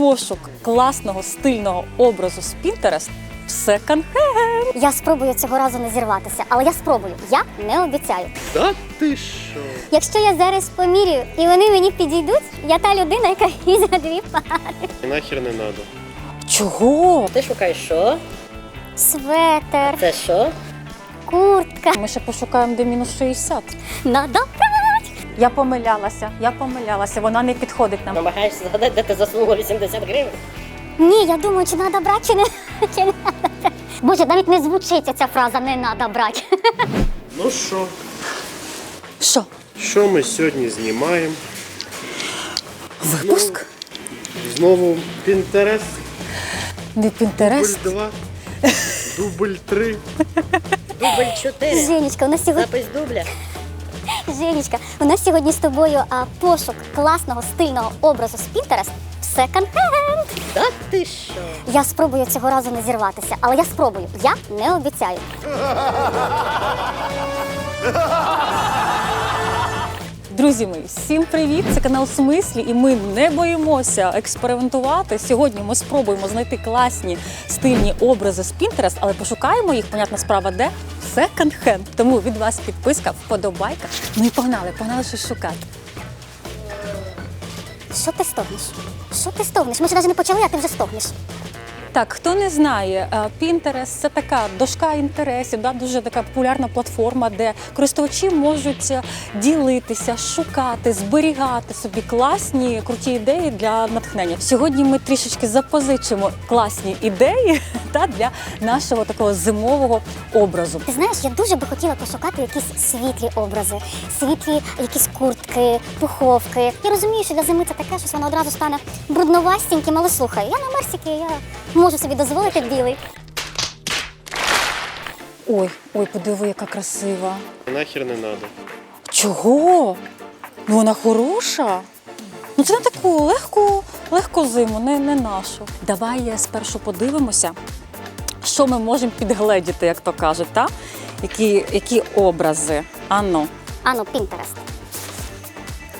пошук класного стильного образу з Pinterest в секонд-хенд. Я спробую цього разу не зірватися, але я спробую. Я не обіцяю. Та ти що? Якщо я зараз помірюю і вони мені підійдуть, я та людина, яка візьме дві пари. Нахер не надо. Чого? Ти шукаєш що? Светер, Це що? куртка. Ми ще пошукаємо де мінус 60. Надо брать. Я помилялася, я помилялася, вона не підходить нам. Намагаєшся згадати, де ти засунула 80 гривень? Ні, я думаю, чи треба брати, чи не, чи не брати. Боже, навіть не звучиться ця фраза не треба брати. Ну що? Що? Що ми сьогодні знімаємо? Випуск? Знову Пінтерес, Не дубль Pinterest? 2, дубль 3. Дубль 4. Женечка, у нас сьогодні Запис дубля. Женечка, у нас сьогодні з тобою а, пошук класного стильного образу з Pinterest в секонд-хенд. Та ти що? Я спробую цього разу не зірватися, але я спробую. Я не обіцяю. Друзі мої, всім привіт! Це канал Смислі, і ми не боїмося експериментувати. Сьогодні ми спробуємо знайти класні стильні образи з Pinterest, але пошукаємо їх, понятна справа, де секонд-хенд. Тому від вас підписка, вподобайка. Ну і погнали, погнали щось шукати. Що ти стогнеш? Що ти стогнеш? Ми ж навіть не почали, а ти вже стогнеш. Так, хто не знає, е, Pinterest – це така дошка інтересів, да, дуже така популярна платформа, де користувачі можуть е, ділитися, шукати, зберігати собі класні круті ідеї для натхнення. Сьогодні ми трішечки запозичимо класні ідеї та для нашого такого зимового образу. Ти знаєш, я дуже би хотіла пошукати якісь світлі образи, світлі якісь куртки, пуховки. Я розумію, що для зими це таке, що воно одразу стане брудновастеньким, але слухай, я на Мерсіки, я можу собі дозволити білий. Ой, ой, подиви, яка красива. Нахер не надо. Чого? Ну вона хороша. Ну це на таку легку, легку зиму, не, не нашу. Давай е, спершу подивимося, що ми можемо підгледіти, як то кажуть, та? Які, які образи. Анно. Ану, Пінтерест.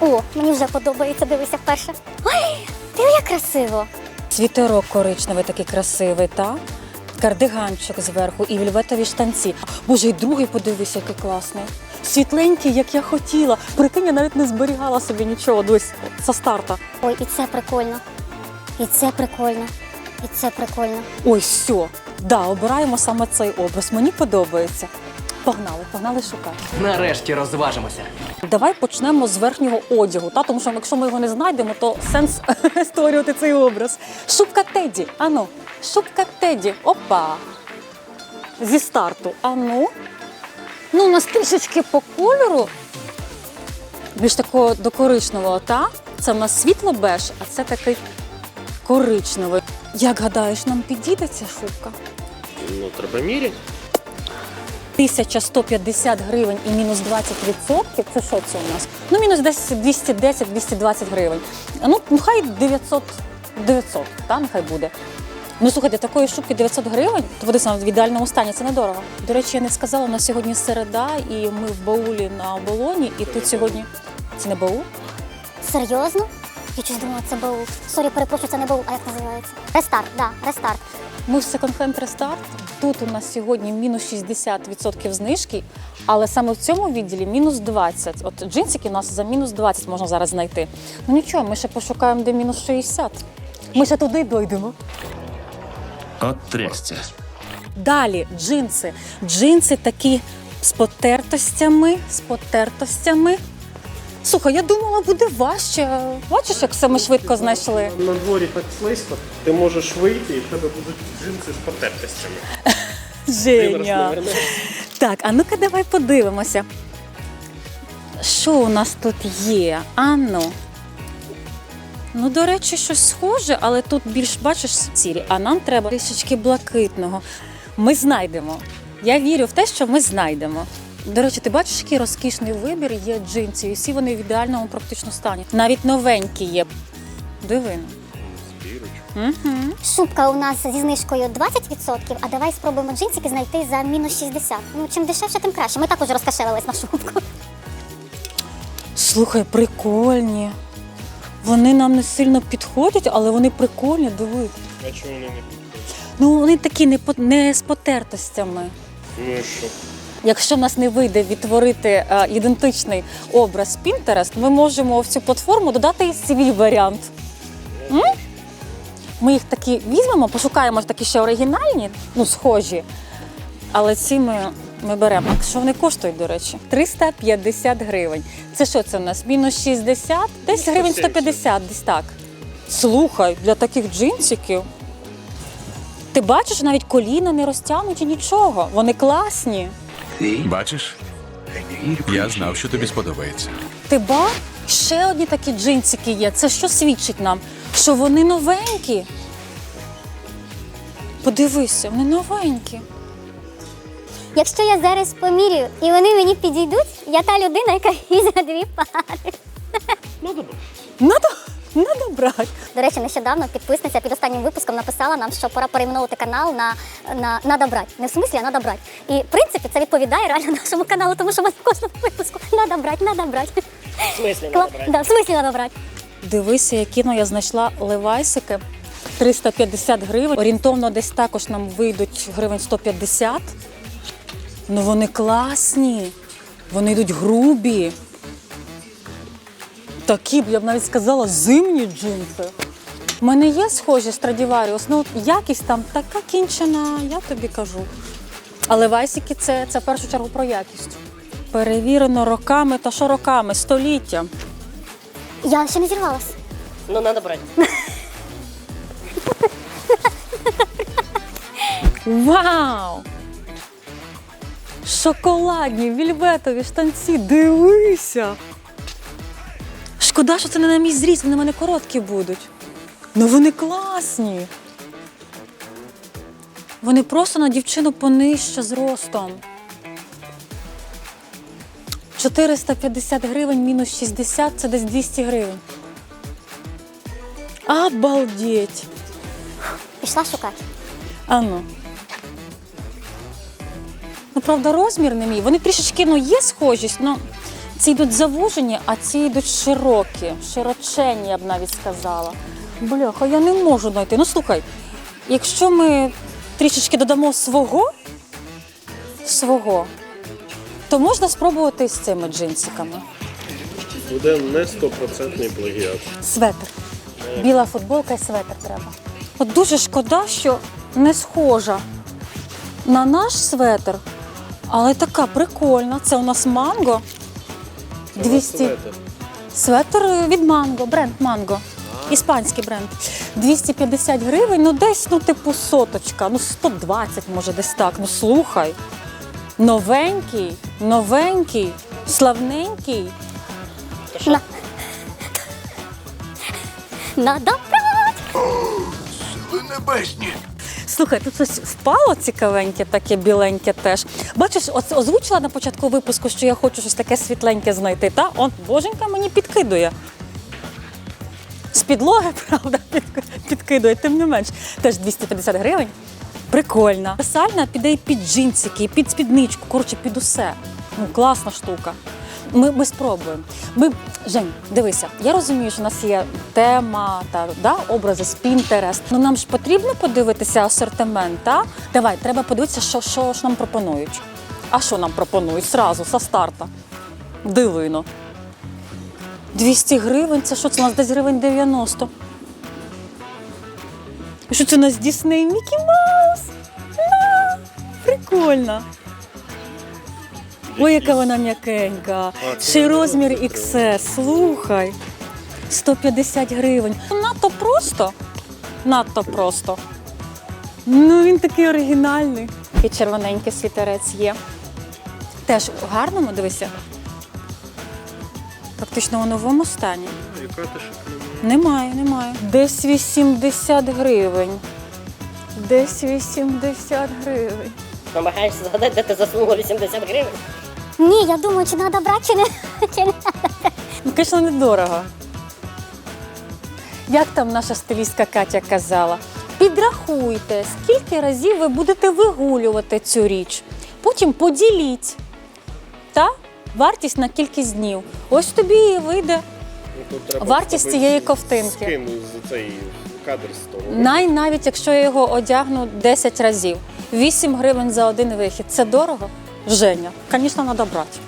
О, мені вже подобається, дивися вперше. Ой, ти як красиво. Світерок коричневий такий красивий, та? Кардиганчик зверху і вільветові штанці. Боже, і другий подивися, який класний. Світленький, як я хотіла. Прикинь, я навіть не зберігала собі нічого десь со старта. Ой, і це прикольно. І це прикольно. І це прикольно. Ой, все. Да, обираємо саме цей образ. Мені подобається. Погнали, погнали шукати. Нарешті розважимося. Давай почнемо з верхнього одягу, та? тому що якщо ми його не знайдемо, то сенс створювати цей образ. Шубка Теді. Ану, шубка Теді. Опа. Зі старту. Ану. Ну, у нас трішечки по кольору. Більш такого до коричневого, та? Це в нас світло беж, а це такий коричневий. Як гадаєш, нам підійде ця шубка? Ну, треба міряти. 1150 гривень і мінус 20%. Це що це у нас? Ну, мінус десь 210-220 гривень. Ну, ну хай 900, 900, та, нехай буде. Ну, слухайте, такої шубки 900 гривень, то буде саме в ідеальному стані, це недорого. До речі, я не сказала, у нас сьогодні середа, і ми в баулі на оболоні, і тут сьогодні. Це не баул? Серйозно? Я щось думала, це баул. Сорі, перепрошую, це не баул, а як називається? Рестарт, да, рестарт. Ми в секонд-хенд рестарт. Тут у нас сьогодні мінус 60% знижки, але саме в цьому відділі мінус 20. От джинсики у нас за мінус 20 можна зараз знайти. Ну нічого, ми ще пошукаємо, де мінус 60. Ми ще туди дойдемо. От трясця. Далі джинси. Джинси такі з потертостями, з потертостями. Слухай, я думала, буде важче. Бачиш, як все ми швидко знайшли. На дворі так слизько, ти можеш вийти і в тебе будуть джинси з потертостями. Женя. Так, а ну-ка давай подивимося. Що у нас тут є? Анну. Ну, до речі, щось схоже, але тут більш бачиш цілі. А нам треба трішечки блакитного. Ми знайдемо. Я вірю в те, що ми знайдемо. До речі, ти бачиш, який розкішний вибір є джинсів, і всі вони в ідеальному практично стані. Навіть новенькі є. Дивино. Угу. Шубка у нас зі знижкою 20%, а давай спробуємо джинсики знайти за мінус 60. Ну, чим дешевше, тим краще. Ми також розкошелились на шубку. Слухай, прикольні. Вони нам не сильно підходять, але вони прикольні, диви. А чому вони не підходять? Ну, вони такі не, по- не з потертостями. Ну і що? Якщо в нас не вийде відтворити е, ідентичний образ Pinterest, ми можемо в цю платформу додати свій варіант. М? Ми їх такі візьмемо, пошукаємо такі ще оригінальні, ну, схожі. Але ці ми, ми беремо. Що вони коштують, до речі? 350 гривень. Це що це у нас? Мінус 60? Десь гривень 150, десь так. Слухай, для таких джинсиків. Ти бачиш, навіть коліна не розтягнуті нічого. Вони класні. Бачиш? Я знав, що тобі сподобається. Ти ба? Ще одні такі джинсики є. Це що свідчить нам? Що вони новенькі. Подивися, вони новенькі. Якщо я зараз помірюю і вони мені підійдуть, я та людина, яка візьме дві пари. Ну добре. Надо, надо брати. До речі, нещодавно підписниця під останнім випуском написала нам, що пора перейменувати канал на, на «Надо брати». Не в смислі, а «Надо брати». І в принципі це відповідає реально нашому каналу, тому що ми в кожному випуску «Надо брати, надо брати». В смислі Кла- надо брати? Да, в смислі «Надо брати». Дивися, які ну, я знайшла левайсики. 350 гривень. Орієнтовно десь також нам вийдуть гривень 150. Ну вони класні. Вони йдуть грубі. Такі б, я б навіть сказала, зимні джинси. У мене є схожі Stradivarius, ну якість там така кінчена, я тобі кажу. Але вайсики це, це в першу чергу про якість. Перевірено роками та що роками, століття. Я ще не зірвалась. Ну, надо брати. Вау! Шоколадні, вільветові штанці, дивися! Шкода, що це не на мій зріст, вони в мене короткі будуть. Ну вони класні. Вони просто на дівчину понижче зростом. 450 гривень мінус 60 це десь 200 гривень. Обалдеть! Пішла шукати. Ану. Ну, правда, розмір не мій. Вони трішечки ну, є схожість, але ці йдуть завужені, а ці йдуть широкі, широченні, я б навіть сказала. Бляха, я не можу знайти. Ну слухай, якщо ми трішечки додамо свого, свого, то можна спробувати з цими джинсиками. Буде не стопроцентний плагіат. Светр. Біла футболка і светр треба. От дуже шкода, що не схожа на наш светр, але така прикольна. Це у нас манго. 200... Светр. Від манго, бренд манго. Іспанський бренд. 250 гривень, ну десь, ну, типу, соточка, ну 120, може, десь так. Ну слухай. Новенький, новенький, славненький. На... Надо брати. Слухай, тут щось впало цікавеньке, таке біленьке теж. Бачиш, озвучила на початку випуску, що я хочу щось таке світленьке знайти. Та он боженька мені підкидує. З підлоги, правда, підкидує, тим не менш. Теж 250 гривень. Прикольна. Сальна піде і під джинсики, і під спідничку, коротше, під усе. Ну, класна штука. Ми, ми спробуємо. Ми, Жень, дивися, я розумію, що у нас є тема та да, образи з Pinterest. Ну нам ж потрібно подивитися асортимент, та? Давай, треба подивитися, що, що ж нам пропонують. А що нам пропонують? Сразу, со старта. Дивино. 200 гривень, це що це у нас десь гривень 90. Що це у нас Дісней Мікі Маус? Прикольно. Ой, яка вона м'якенька. Ще й розмір XS. Слухай. 150 гривень. Надто просто. Надто просто. Ну, він такий оригінальний. І червоненький світерець є. Теж у гарному, дивися. Практично у новому стані. Яка ти немає? Немає. Десь 80 гривень. Десь 80 гривень. Намагаєшся згадати, де ти засунула 80 гривень? Ні, я думаю, чи надо брати, чи не, чи не. Ну, звісно, недорого. Як там наша стилістка Катя казала, підрахуйте, скільки разів ви будете вигулювати цю річ. Потім поділіть та вартість на кількість днів. Ось тобі і вийде Ну, треба Вартість цієї ковтинки. Скину з цей кадр з того. Най навіть якщо я його одягну 10 разів. 8 гривень за один вихід. Це дорого? Женя, звісно, треба брати.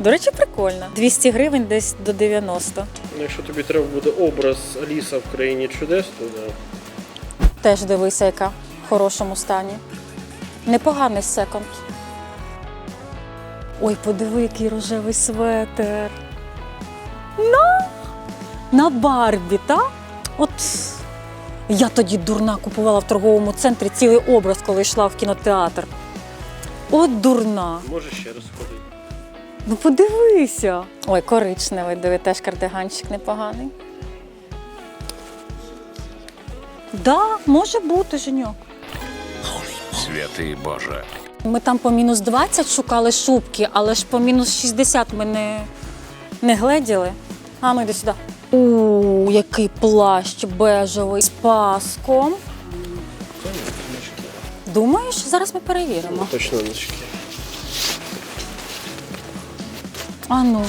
До речі, прикольно. 200 гривень десь до 90. Ну, якщо тобі треба буде образ Аліса в країні чудес, то да. Теж дивися, яка в хорошому стані. Непоганий секонд. Ой, подиви, який рожевий светер. На, на Барбі, та? От я тоді дурна купувала в торговому центрі цілий образ, коли йшла в кінотеатр. От дурна. Може ще раз ходити. Ну подивися. Ой, коричневий, диви, теж кардиганчик непоганий. Да, може бути, Женьок. Святий Боже. Ми там по мінус 20 шукали шубки, але ж по мінус 60 ми не, не гледіли. А ну йди сюди. У, який плащ бежевий з паском. Думаєш, зараз ми перевіримо. Точно не шкіра. А ну.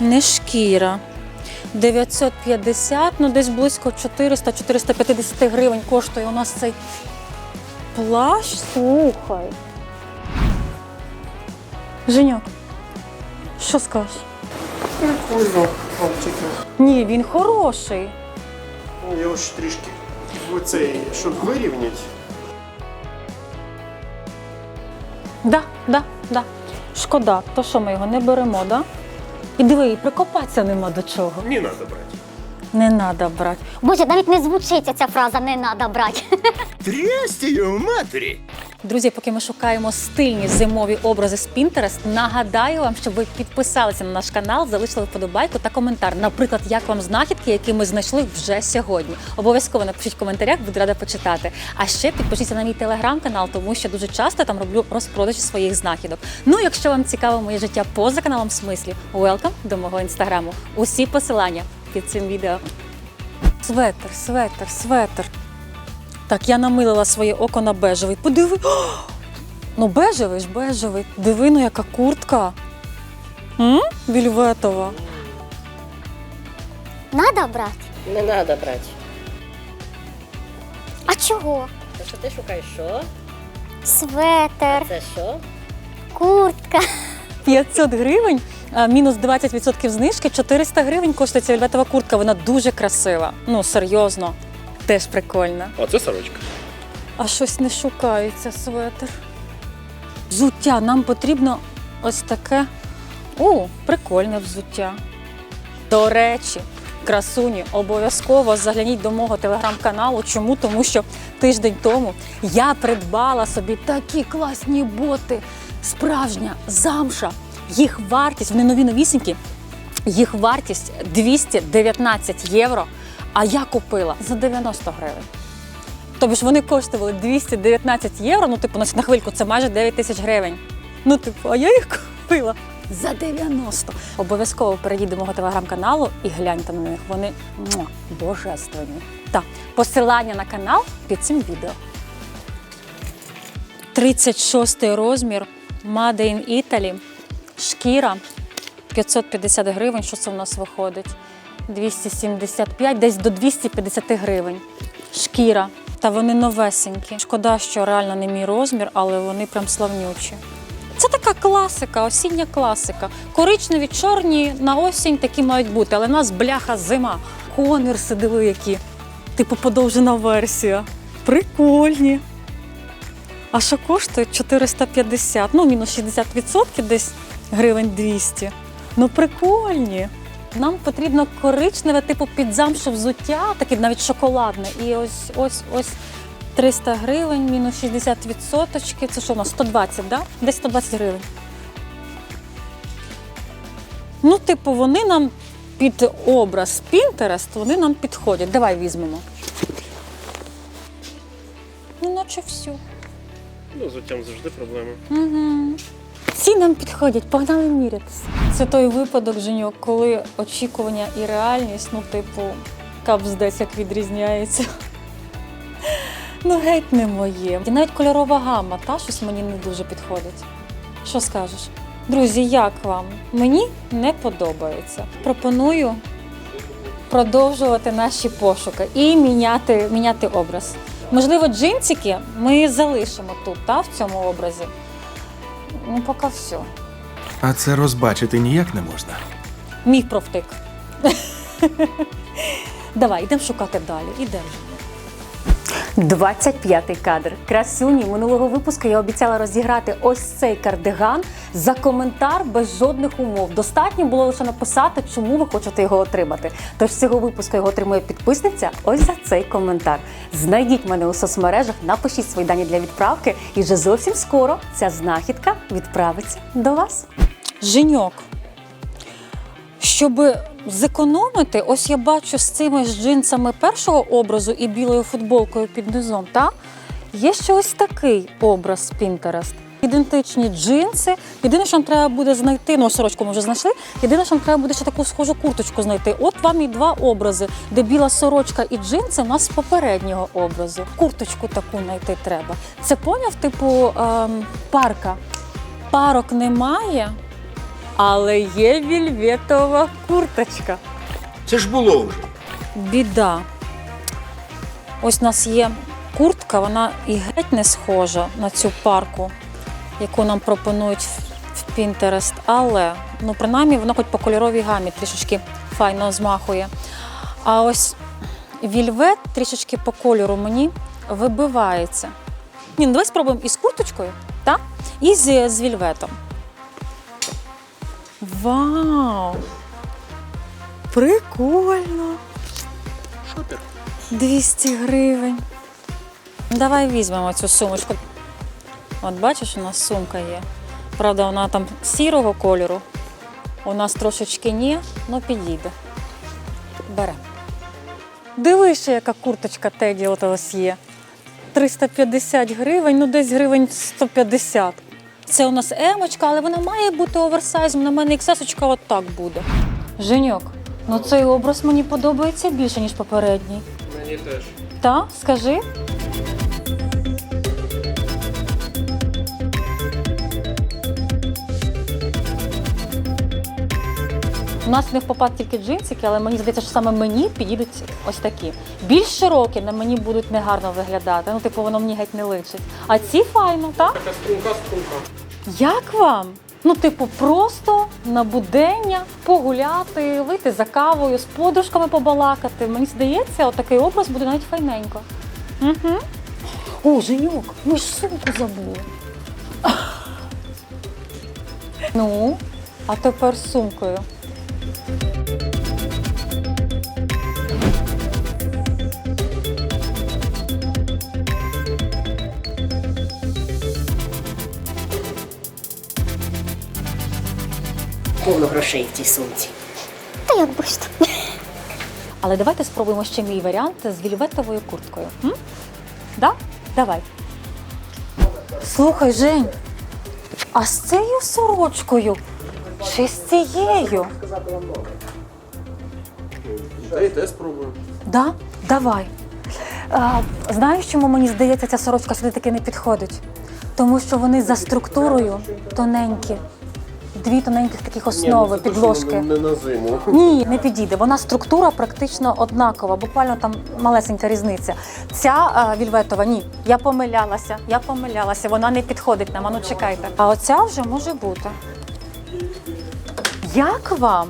Не шкіра. 950, ну десь близько 400-450 гривень коштує у нас цей плащ. Слухай. Женьок, що скажеш? Прикольно, хлопчики. Ні, він хороший. Ну, його ж трішки в цей, щоб вирівняти. Да, да, да. Шкода, то що ми його не беремо, да? І диви, і прикопатися нема до чого. Не треба брати. Не треба брати. Боже, навіть не звучиться ця фраза не треба брати. Трястію матері! Друзі, поки ми шукаємо стильні зимові образи з Pinterest, нагадаю вам, щоб ви підписалися на наш канал, залишили вподобайку та коментар. Наприклад, як вам знахідки, які ми знайшли вже сьогодні. Обов'язково напишіть в коментарях, буду рада почитати. А ще підпишіться на мій телеграм-канал, тому що дуже часто там роблю розпродажі своїх знахідок. Ну, якщо вам цікаво моє життя поза каналом смислі, welcome до мого інстаграму. Усі посилання під цим відео. Светер, светер, светер. Так, я намилила своє око на бежевий. Подиви. О! Ну, бежевий ж бежевий. Диви, ну яка куртка. М? Вільветова. Надо брати. Не треба брати. А чого? Те, що ти шукаєш що? Светер, Це що? куртка. 500 гривень, а, мінус 20% знижки, 400 гривень коштує ця вільветова куртка. Вона дуже красива. Ну, серйозно. Теж прикольна. А це сорочка. А щось не шукається светр. Взуття. Нам потрібно ось таке. О, прикольне взуття. До речі, красуні, обов'язково загляніть до мого телеграм-каналу. Чому? Тому що тиждень тому я придбала собі такі класні боти. Справжня замша. Їх вартість, вони нові новісінькі, їх вартість 219 євро. А я купила за 90 гривень. Тобто ж вони коштували 219 євро, ну, типу, на- хвильку це майже 9 тисяч гривень. Ну, типу, а я їх купила за 90. Обов'язково перейдіть до мого телеграм-каналу і гляньте на них. Вони муа, божественні. Так, посилання на канал під цим відео. 36 розмір Made in Italy. Шкіра 550 гривень. Що це в нас виходить? 275, десь до 250 гривень. Шкіра. Та вони новесенькі. Шкода, що реально не мій розмір, але вони прям славнючі. Це така класика, осіння класика. Коричневі, чорні на осінь такі мають бути, але в нас бляха зима. Конверси, диви, які. Типу подовжена версія. Прикольні. А що коштує 450, ну мінус 60% десь гривень 200. Ну прикольні. Нам потрібно коричневе, типу під замшу взуття, таке навіть шоколадне. І ось ось ось 300 гривень, мінус 60%. Це що у нас 120, да? Десь 120 гривень. Ну, типу, вони нам під образ Pinterest, вони нам підходять. Давай візьмемо. Ну, наче все. Ну, з життям завжди проблеми. Угу. Всі нам підходять, погнали мірятися. Це той випадок, Женьок, коли очікування і реальність, ну, типу, капздець як відрізняється. Ну, геть не моє. І навіть кольорова гама, та щось мені не дуже підходить. Що скажеш? Друзі, як вам? Мені не подобається. Пропоную продовжувати наші пошуки і міняти, міняти образ. Можливо, джинсики ми залишимо тут, та, в цьому образі. Ну, поки все. А це розбачити ніяк не можна. Міг провтик. Давай, йдемо шукати далі. Ідемо. 25-й кадр. Красуні минулого випуску я обіцяла розіграти ось цей кардиган за коментар без жодних умов. Достатньо було лише написати, чому ви хочете його отримати. Тож цього випуску його отримує підписниця ось за цей коментар. Знайдіть мене у соцмережах, напишіть свої дані для відправки, і вже зовсім скоро ця знахідка відправиться до вас. Женьок. Щоб зекономити, ось я бачу з цими ж джинсами першого образу і білою футболкою під низом, та є ще ось такий образ Pinterest. Ідентичні джинси. Єдине, що нам треба буде знайти, ну сорочку ми вже знайшли. Єдине, що нам треба буде ще таку схожу курточку знайти. От вам і два образи, де біла сорочка і джинси у нас з попереднього образу. Курточку таку знайти треба. Це поняв, типу ем, парка. Парок немає, але є вільветова курточка. Це ж було вже. Біда. Ось у нас є куртка, вона і геть не схожа на цю парку, яку нам пропонують в- Pinterest, але ну, принаймні вона хоч по кольоровій гамі трішечки файно змахує. А ось вільвет трішечки по кольору мені вибивається. Ні, ну давай спробуємо із курточкою, так? І з, з вільветом. Вау! Прикольно! Шопер. 200 гривень. Давай візьмемо цю сумочку. От бачиш, у нас сумка є. Правда, вона там сірого кольору. У нас трошечки ні, ну підійде. Бере. Дивись, ще, яка курточка Теді от ось є. 350 гривень, ну десь гривень 150. Це у нас емочка, але вона має бути оверсайзом. На мене іксесочка от так буде. Женьок, ну цей образ мені подобається більше, ніж попередній. Мені теж. Та, скажи. У нас в попад тільки джинсики, але мені здається, що саме мені підійдуть ось такі. Більш широкі на мені будуть негарно виглядати. Ну, типу, воно мені геть не личить. А ці файно, так? Така струнка, струнка. Як вам? Ну, типу, просто на будення погуляти, вийти за кавою, з подружками побалакати. Мені здається, отакий образ буде навіть файненько. Угу. О, Женюк, ми ж сумку забули. Ну, а тепер з сумкою. Повно грошей в цій сумці. Та як бачите. Але давайте спробуємо ще мій варіант з вільветовою курткою. М? Да? Давай. Слухай, Жень, а з цією сорочкою чи з цією? Та й те спробуємо. Да? Давай. А, знаєш, чому мені здається, ця сорочка сюди таки не підходить? Тому що вони за структурою тоненькі. Дві тоненьких таких основи, Ні, ну, це підложки. точно Не, не на зиму. Ні, не підійде. Вона структура практично однакова, буквально там малесенька різниця. Ця а, вільветова, ні, я помилялася, я помилялася, вона не підходить нам. А ну чекайте. А оця вже може бути. Як вам?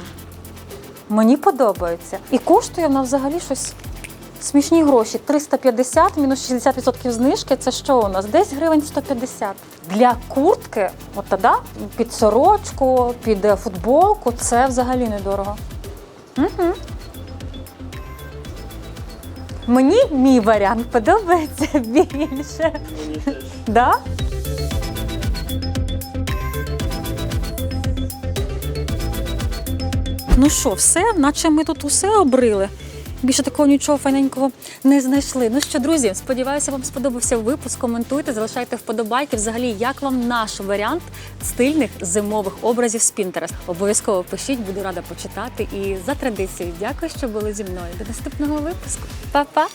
Мені подобається. І коштує вона взагалі щось смішні гроші. 350 мінус 60% знижки. Це що у нас? Десь гривень 150. Для куртки, от тоді, під сорочку, під е, футболку, це взагалі недорого. Угу. Мені мій варіант подобається більше. Да? Ну що, все, наче ми тут усе обрили. Більше такого нічого файненького не знайшли. Ну що, друзі, сподіваюся, вам сподобався випуск. Коментуйте, залишайте вподобайки. Взагалі, як вам наш варіант стильних зимових образів з Пінтерест? Обов'язково пишіть, буду рада почитати. І за традицією, дякую, що були зі мною. До наступного випуску. Па-па!